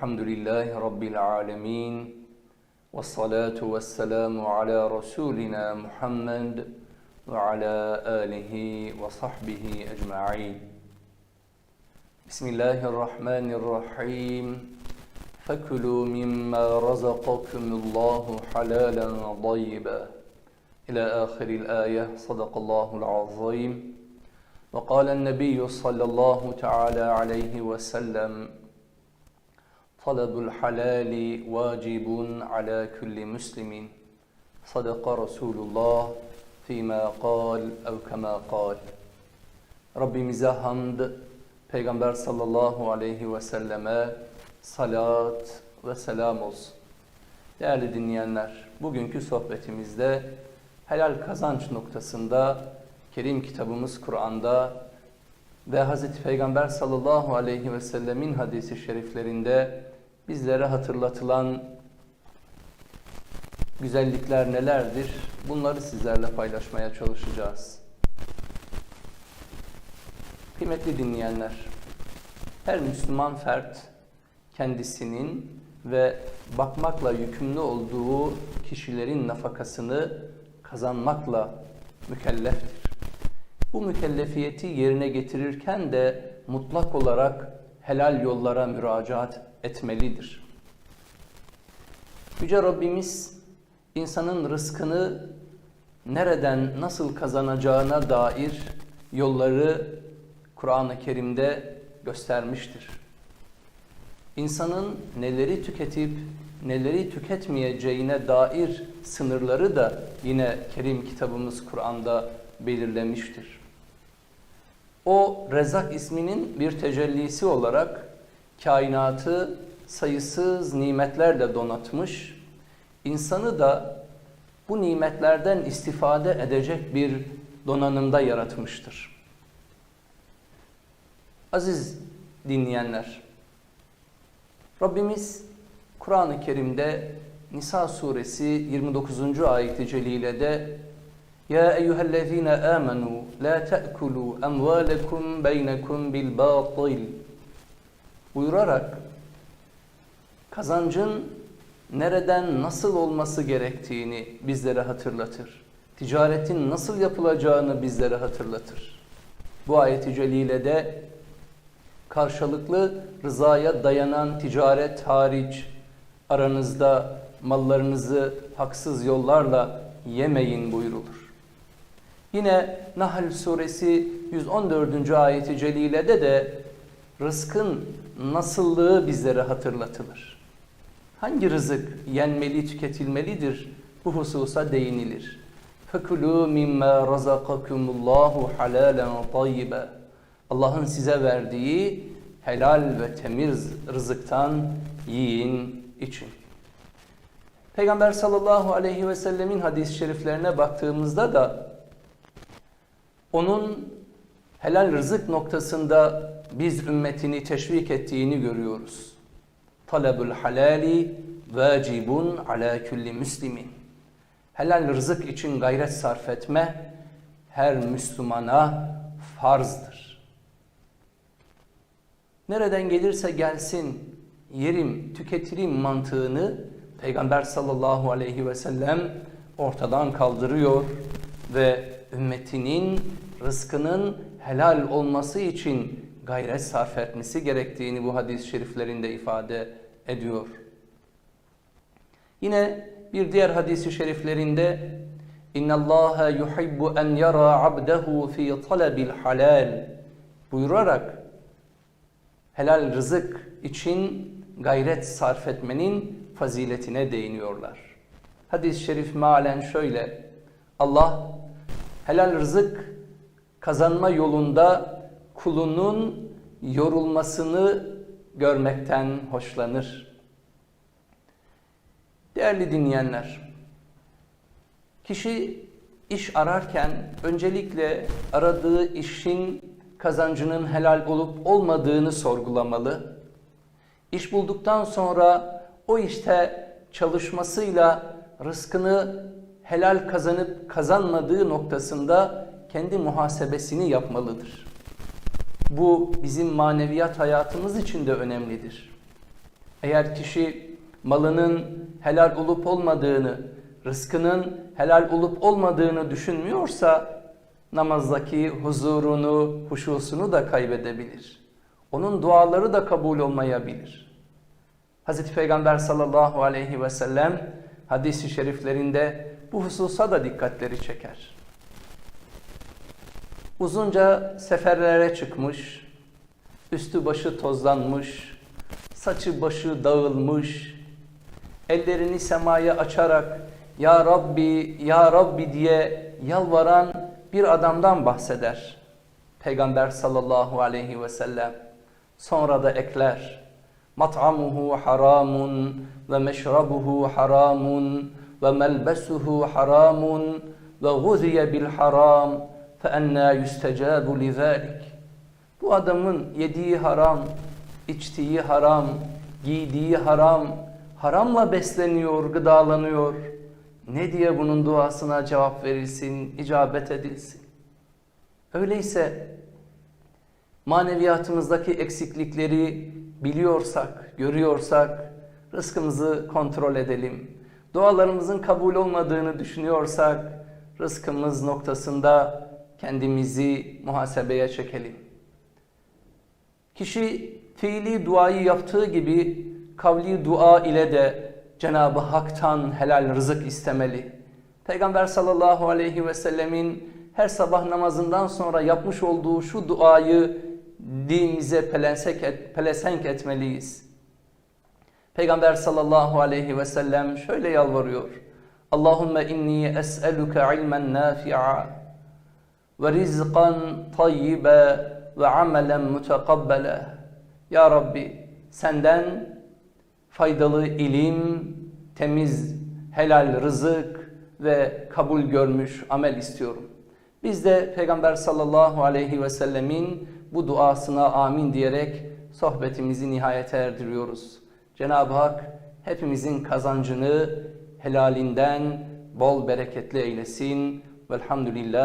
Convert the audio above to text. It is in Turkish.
الحمد لله رب العالمين والصلاة والسلام على رسولنا محمد وعلى آله وصحبه أجمعين. بسم الله الرحمن الرحيم. فكلوا مما رزقكم الله حلالا طيبا. إلى آخر الآية صدق الله العظيم. وقال النبي صلى الله تعالى عليه وسلم طلب الحلال واجب على كل مسلم صدق رسول الله فيما قال أو كما قال Rabbimize hamd, Peygamber sallallahu aleyhi ve selleme salat ve selam olsun. Değerli dinleyenler, bugünkü sohbetimizde helal kazanç noktasında Kerim kitabımız Kur'an'da ve Hz. Peygamber sallallahu aleyhi ve sellemin hadisi şeriflerinde bizlere hatırlatılan güzellikler nelerdir? Bunları sizlerle paylaşmaya çalışacağız. Kıymetli dinleyenler, her Müslüman fert kendisinin ve bakmakla yükümlü olduğu kişilerin nafakasını kazanmakla mükelleftir. Bu mükellefiyeti yerine getirirken de mutlak olarak helal yollara müracaat etmelidir. Yüce Rabbimiz insanın rızkını nereden nasıl kazanacağına dair yolları Kur'an-ı Kerim'de göstermiştir. İnsanın neleri tüketip neleri tüketmeyeceğine dair sınırları da yine Kerim kitabımız Kur'an'da belirlemiştir. O Rezak isminin bir tecellisi olarak kainatı sayısız nimetlerle donatmış, insanı da bu nimetlerden istifade edecek bir donanımda yaratmıştır. Aziz dinleyenler, Rabbimiz Kur'an-ı Kerim'de Nisa suresi 29. ayet-i celilede Ya eyyühellezine amenu la te'kulu emvalekum beynekum bil batil buyurarak kazancın nereden nasıl olması gerektiğini bizlere hatırlatır. Ticaretin nasıl yapılacağını bizlere hatırlatır. Bu ayet-i celilede karşılıklı rızaya dayanan ticaret hariç aranızda mallarınızı haksız yollarla yemeyin buyurulur. Yine Nahl suresi 114. ayeti celilede de rızkın nasıllığı bizlere hatırlatılır. Hangi rızık yenmeli, tüketilmelidir? Bu hususa değinilir. فَكُلُوا مِمَّا رَزَقَكُمُ اللّٰهُ حَلَالًا طَيِّبًا Allah'ın size verdiği helal ve temiz rızıktan yiyin, için. Peygamber sallallahu aleyhi ve sellemin hadis-i şeriflerine baktığımızda da onun helal rızık noktasında biz ümmetini teşvik ettiğini görüyoruz. Talabul halali vacibun ala kulli müslimin. Helal rızık için gayret sarf etme her Müslümana farzdır. Nereden gelirse gelsin yerim, tüketirim mantığını Peygamber sallallahu aleyhi ve sellem ortadan kaldırıyor ve ümmetinin rızkının helal olması için gayret sarf etmesi gerektiğini bu hadis-i şeriflerinde ifade ediyor. Yine bir diğer hadis-i şeriflerinde İnna Allah yuhibbu en yara abdehu fi talabil halal buyurarak helal rızık için gayret sarf etmenin faziletine değiniyorlar. Hadis-i şerif mealen şöyle. Allah helal rızık kazanma yolunda kulunun yorulmasını görmekten hoşlanır. Değerli dinleyenler, kişi iş ararken öncelikle aradığı işin kazancının helal olup olmadığını sorgulamalı. İş bulduktan sonra o işte çalışmasıyla rızkını helal kazanıp kazanmadığı noktasında kendi muhasebesini yapmalıdır. Bu bizim maneviyat hayatımız için de önemlidir. Eğer kişi malının helal olup olmadığını, rızkının helal olup olmadığını düşünmüyorsa namazdaki huzurunu, huşusunu da kaybedebilir. Onun duaları da kabul olmayabilir. Hz. Peygamber sallallahu aleyhi ve sellem hadisi şeriflerinde bu hususa da dikkatleri çeker. Uzunca seferlere çıkmış, üstü başı tozlanmış, saçı başı dağılmış, ellerini semaya açarak Ya Rabbi, Ya Rabbi diye yalvaran bir adamdan bahseder. Peygamber sallallahu aleyhi ve sellem sonra da ekler. Mat'amuhu haramun ve meşrabuhu haramun ve melbesuhu haramun ve guziye bil haram fe enna yustecabu lizalik. Bu adamın yediği haram, içtiği haram, giydiği haram, haramla besleniyor, gıdalanıyor. Ne diye bunun duasına cevap verilsin, icabet edilsin? Öyleyse maneviyatımızdaki eksiklikleri biliyorsak, görüyorsak rızkımızı kontrol edelim. Dualarımızın kabul olmadığını düşünüyorsak rızkımız noktasında kendimizi muhasebeye çekelim. Kişi fiili duayı yaptığı gibi kavli dua ile de Cenab-ı Hak'tan helal rızık istemeli. Peygamber sallallahu aleyhi ve sellemin her sabah namazından sonra yapmış olduğu şu duayı dilimize pelensek et, pelesenk etmeliyiz. Peygamber sallallahu aleyhi ve sellem şöyle yalvarıyor. Allahümme inni es'eluke ilmen nafi'a ve rizqan tayyibe ve amelen mutekabbele. Ya Rabbi senden faydalı ilim, temiz, helal rızık ve kabul görmüş amel istiyorum. Biz de Peygamber sallallahu aleyhi ve sellemin bu duasına amin diyerek sohbetimizi nihayete erdiriyoruz. Cenab-ı Hak hepimizin kazancını helalinden bol bereketli eylesin. Velhamdülillah.